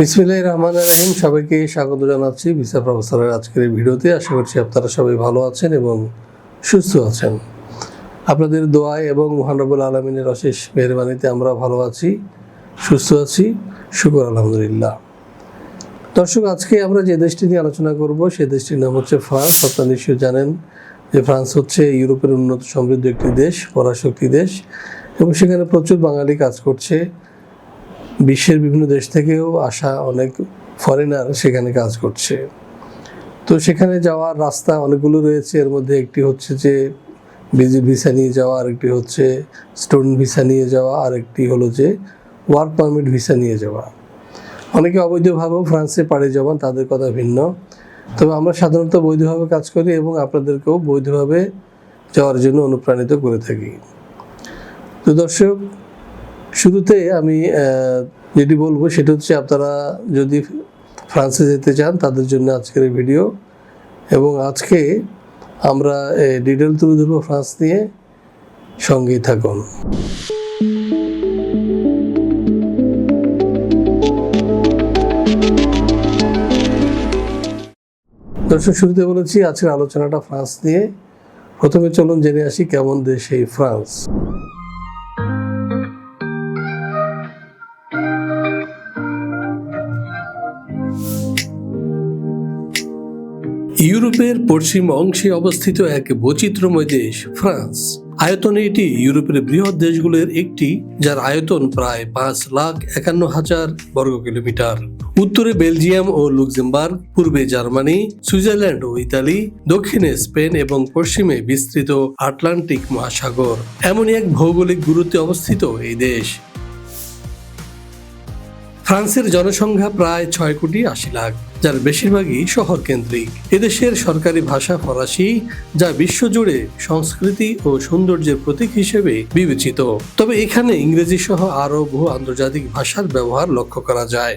বিসমিল্লাহির রহমান রহিম, সবাইকে স্বাগত জানাচ্ছি ভিসা প্রফেসরের আজকের এই ভিডিওতে। আশা করছি আপনারা সবাই ভালো আছেন এবং সুস্থ আছেন। আপনাদের দোয়ায় এবং মহানবুল আলমিনের অশেষ মেহরবানিতে আমরা ভালো আছি, সুস্থ আছি, শুকর আলহামদুলিল্লাহ। দর্শক, আজকে আমরা যে দেশটি নিয়ে আলোচনা করব সেই দেশটির নাম হচ্ছে ফ্রান্স। আপনারা নিশ্চয়ই জানেন যে ফ্রান্স হচ্ছে ইউরোপের উন্নত সমৃদ্ধ একটি দেশ, পরাশক্তি দেশ এবং সেখানে প্রচুর বাঙালি কাজ করছে। বিশ্বের বিভিন্ন দেশ থেকেও আসা অনেক ফরেনার সেখানে কাজ করছে। তো সেখানে যাওয়ার রাস্তা অনেকগুলো রয়েছে। এর মধ্যে একটি হচ্ছে যে বিজি ভিসা নিয়ে যাওয়া, আরেকটি হচ্ছে স্টুডেন্ট ভিসা নিয়ে যাওয়া, আরেকটি হলো যে ওয়ার্ক পারমিট ভিসা নিয়ে যাওয়া। অনেকে অবৈধভাবেও ফ্রান্সে পাড়ি যাওয়ান তাদের কথা ভিন্ন। তবে আমরা সাধারণত বৈধভাবে কাজ করি এবং আপনাদেরকেও বৈধভাবে যাওয়ার জন্য অনুপ্রাণিত করে থাকি। তো দর্শক, শুরুতে আমি যেটি বলব, সেটা হচ্ছে আপনারা যদি ফ্রান্সে যেতে চান, তাদের জন্য আজকের এই ভিডিও। এবং আজকে আমরা ডিটেল তুলে ধরবো ফ্রান্স নিয়ে। সঙ্গেই থাকুন। দর্শক, শুরুতে বলেছি, আজকের আলোচনাটা ফ্রান্স নিয়ে। প্রথমে চলুন জেনে আসি কেমন দেশ এই ফ্রান্স। ইউরোপের পশ্চিম অংশে অবস্থিত এক বৈচিত্র্যময় দেশ, ফ্রান্স। আয়তনে এটি ইউরোপের বৃহৎ দেশগুলোর একটি, যার আয়তন প্রায় পাঁচ লাখ একান্ন হাজার বর্গ কিলোমিটার। উত্তরে বেলজিয়াম ও লুক্সেমবার্গ, পূর্বে জার্মানি, সুইজারল্যান্ড ও ইতালি, দক্ষিণে স্পেন এবং পশ্চিমে বিস্তৃত আটলান্টিক মহাসাগর। এমনই এক ভৌগোলিক গুরুত্বে অবস্থিত এই দেশ। ফ্রান্সের জনসংখ্যা প্রায় ছয় কোটি আশি লাখ। যার বেশিরভাগই শহর কেন্দ্রিক এদেশের সরকারি ভাষা ফরাসি, যা বিশ্বজুড়ে সংস্কৃতি ও সৌন্দর্যের প্রতীক হিসেবে বিবেচিত। তবে এখানে ইংরেজি সহ আরও বহু আন্তর্জাতিক ভাষার ব্যবহার লক্ষ্য করা যায়।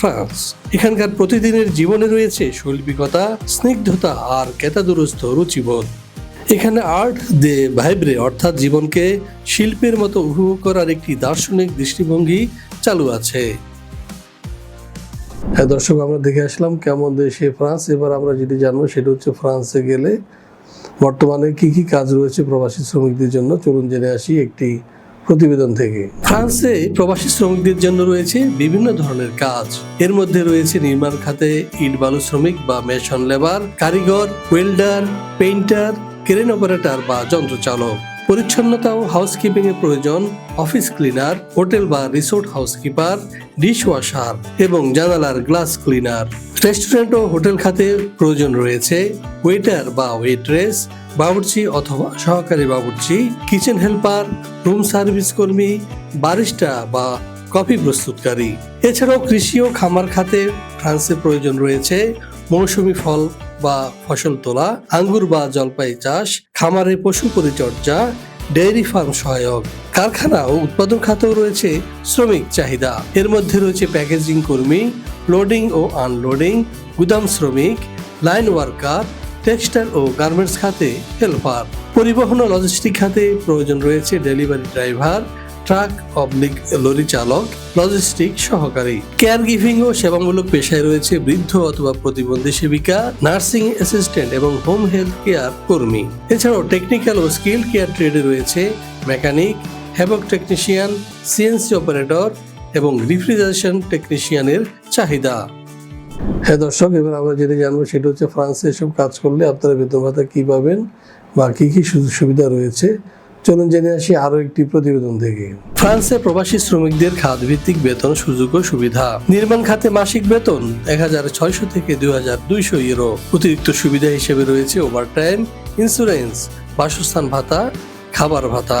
ফ্রান্স এখানকার প্রতিদিনের জীবনে রয়েছে শৈল্পিকতা, স্নিগ্ধতা আর কেতাদুরস্থ রুচিবোধ। এখানে আর্ট দে ভাইব্রে অর্থাৎ জীবনকে শিল্পের মতো উপভোগ করার একটি দার্শনিক দৃষ্টিভঙ্গি চালু আছে। হ্যাঁ দর্শক, আমরা দেখে আসলাম কেমন দেশে ফ্রান্স এবার আমরা যেটি জানব, সেটা হচ্ছে ফ্রান্সে গেলে বর্তমানে কি কি কাজ রয়েছে প্রবাসী শ্রমিকদের জন্য? চলুন জেনে আসি একটি প্রতিবেদন থেকে। ফ্রান্সে প্রবাসী শ্রমিকদের জন্য রয়েছে বিভিন্ন ধরনের কাজ। এর মধ্যে রয়েছে নির্মাণ খাতে ইট, বালু শ্রমিক বা মেশন লেবার, কারিগর, ওয়েল্ডার, পেইন্টার, ক্রেন অপারেটর বা যন্ত্রচালক। পরিচ্ছন্নতা ও হাউসকিপিং এর প্রয়োজন, অফিস ক্লিনার, হোটেল বা রিসোর্ট হাউসকিপার ডিশ ওয়াশার এবং জানালার গ্লাস ক্লিনার। রেস্টুরেন্ট ও হোটেল খাতে প্রয়োজন রয়েছে ওয়েটার বা ওয়েট্রেস বাবুর্চি অথবা সহকারী বাবুর্চি কিচেন হেল্পার রুম সার্ভিস কর্মী বারিস্টা বা কফি প্রস্তুতকারী। এছাড়াও কৃষি ও খামার খাতে ফ্রান্সে প্রয়োজন রয়েছে মৌসুমি ফল বা ফসল তোলা, আঙ্গুর বা জলপাই চাষ, খামারে পশু পরিচর্যা, ডেয়ারি ফার্ম সহায়ক। কারখানা ও উৎপাদন খাতেও রয়েছে শ্রমিক চাহিদা। এর মধ্যে রয়েছে প্যাকেজিং কর্মী লোডিং ও আনলোডিং গুদাম শ্রমিক লাইন ওয়ার্কার টেক্সটাইল ও গার্মেন্টস খাতে হেল্পার। পরিবহন ও লজিস্টিক খাতে প্রয়োজন রয়েছে delivery driver truck oblique lorry চালক লজিস্টিক সহকারী। কেয়ার গিভিং ও সেবামূলক পেশায় রয়েছে বৃদ্ধ অথবা প্রতিবন্ধী সেবিকা নার্সিং অ্যাসিস্ট্যান্ট এবং হোম হেলথ কেয়ার কর্মী। এছাড়াও টেকনিক্যাল ও স্কিল কেয়ার ট্রেডে রয়েছে মেকানিক হ্যাবক টেকনিশিয়ান সিএনসি অপারেটর এবং রিফ্রিজারেশন টেকনিশিয়ানের চাহিদা। হ্যাঁ দর্শক, এবার আমরা যেটা জানব সেটা হচ্ছে ফ্রান্সে এসব কাজ করলে আপনারা বেতন ভাতা কী পাবেন বা কী কী সুযোগ সুবিধা রয়েছে? চলুন জেনে আসি আরও একটি প্রতিবেদন থেকে। ফ্রান্সে প্রবাসী শ্রমিকদের খাত ভিত্তিক বেতন সুযোগ ও সুবিধা। নির্মাণ খাতে মাসিক বেতন এক হাজার ছয়শো থেকে দুই হাজার দুইশো ইউরো। অতিরিক্ত সুবিধা হিসেবে রয়েছে ওভারটাইম, ইন্স্যুরেন্স, বাসস্থান ভাতা, খাবার ভাতা।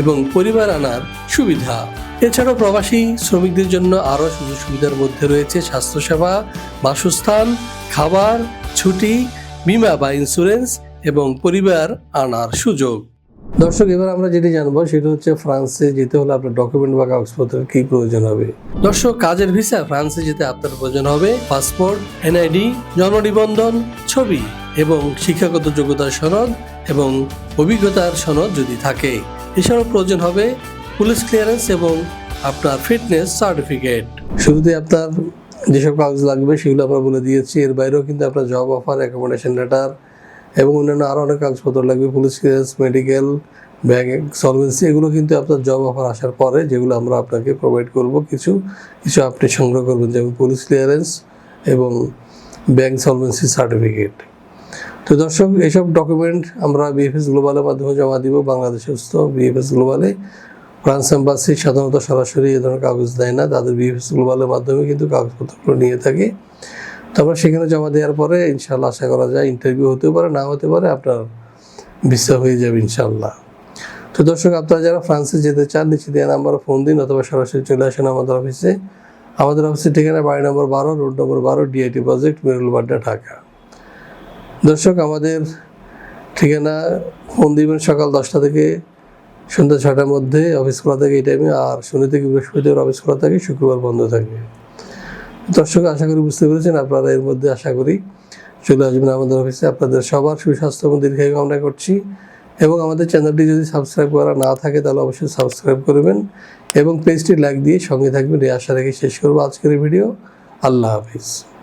এবং পরিবার আনার সুবিধা। এছাড়াও প্রবাসী শ্রমিকদের জন্য আরও সুযোগ সুবিধার মধ্যে রয়েছে স্বাস্থ্যসেবা, বাসস্থান, খাবার, ছুটি, বিমা বা ইন্স্যুরেন্স এবং পরিবার আনার সুযোগ। দর্শক, এবার আমরা যেটি জানব সেটা হচ্ছে ফ্রান্সে যেতে হলে আপনার ডকুমেন্ট বা কাগজপত্রের কি প্রয়োজন হবে? দর্শক, কাজের ভিসা ফ্রান্সে যেতে আপনার প্রয়োজন হবে পাসপোর্ট এনআইডি জন্ম নিবন্ধন, ছবি এবং শিক্ষাগত যোগ্যতার সনদ এবং অভিজ্ঞতার সনদ যদি থাকে। এছাড়াও প্রয়োজন হবে পুলিশ ক্লিয়ারেন্স এবং আপনার ফিটনেস সার্টিফিকেট শুরুতে আপনার যেসব কাগজ লাগবে সেগুলো আমরা বলে দিয়েছি। এর বাইরেও কিন্তু আপনার জব অফার অ্যাকোমোডেশন লেটার এবং অন্যান্য আরও অনেক কাগজপত্র লাগবে। Police clearance medical bank solvency এগুলো কিন্তু আপনার জব অফার আসার পরে যেগুলো আমরা আপনাকে প্রোভাইড করব, কিছু কিছু আপনি সংগ্রহ করবেন। যেমন পুলিশ ক্লিয়ারেন্স এবং ব্যাংক সলভেন্সি সার্টিফিকেট তো দর্শক এইসব ডকুমেন্ট আমরা বিএফএস গ্লোবালের মাধ্যমে জমা দিব। বাংলাদেশস্থ বিএফএস গ্লোবালে ফ্রান্স এম্বাসি সাধারণত সরাসরি এ ধরনের কাগজ দেয় না। তাদের বিএফএস গ্লোবালের মাধ্যমে কিন্তু কাগজপত্রগুলো নিয়ে থাকে। তো আমরা সেখানে জমা দেওয়ার পরে ইনশাল্লাহ আশা করা যায় ইন্টারভিউ হতে পারে না হতে পারে, আপনার ভিসা হয়ে যাবে ইনশাল্লাহ তো দর্শক, আপনারা যারা ফ্রান্সে যেতে চান, নিচে দেওয়া নাম্বারে ফোন দিন অথবা সরাসরি চলে আসেন আমাদের অফিসে আমাদের অফিসের ঠিকানা বাড়ি নম্বর বারো রোড নম্বর বারো ডিআইটি প্রজেক্ট মেরুল বাড্ডা, ঢাকা। দর্শক, আমাদের ঠিকানা ফোন দিবেন সকাল দশটা থেকে সন্ধ্যা ছটার মধ্যে অফিস খোলা থাকে এই টাইমে আর শনি থেকে বৃহস্পতিবার অফিস খোলা থাকে, শুক্রবার বন্ধ থাকবে দর্শক, আশা করি বুঝতে পেরেছেন, আপনারা এর মধ্যে আশা করি চলে আসবেন আমাদের অফিসে। আপনাদের সবার সুস্বাস্থ্য এবং দীর্ঘায়ু কামনা করছি। এবং আমাদের চ্যানেলটি যদি সাবস্ক্রাইব করা না থাকে, তাহলে অবশ্যই সাবস্ক্রাইব করবেন এবং পেজটি লাইক দিয়ে সঙ্গে থাকবেন। এই আশা রেখে শেষ করব আজকের ভিডিও আল্লাহ হাফিজ।